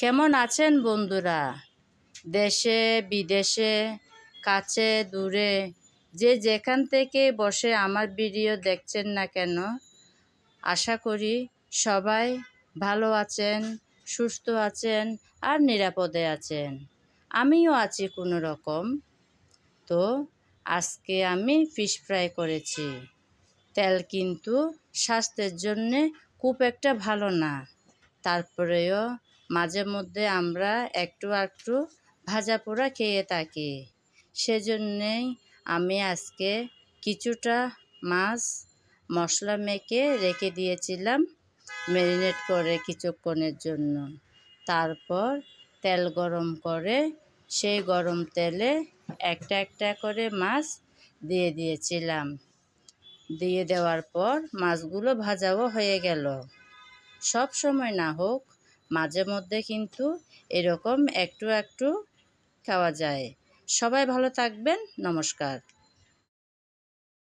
কেমন আছেন বন্ধুরা? দেশে, বিদেশে, কাছে, দূরে, যে যেখান থেকে বসে আমার ভিডিও দেখছেন না কেন, আশা করি সবাই ভালো আছেন, সুস্থ আছেন আর নিরাপদে আছেন। আমিও আছি কোনো রকম। তো আজকে আমি ফিশ ফ্রাই করেছি। তেল কিন্তু স্বাস্থ্যের জন্যে খুব একটা ভালো না। তারপরেও মাঝে মধ্যে আমরা একটু একটু ভাজা পোড়া খেয়ে থাকি। সেজন্যেই আমি আজকে কিছুটা মাছ মশলা মেখে রেখে দিয়েছিলাম ম্যারিনেট করে কিছুক্ষণের জন্য। তারপর তেল গরম করে সেই গরম তেলে একটা একটা করে মাছ দিয়ে দিয়েছিলাম। দিয়ে দেওয়ার পর মাছগুলো ভাজাও হয়ে গেল। সব সময় না হোক, মাঝে মধ্যে কিন্তু এরকম একটু একটু খাওয়া যায়। সবাই ভালো থাকবেন, নমস্কার।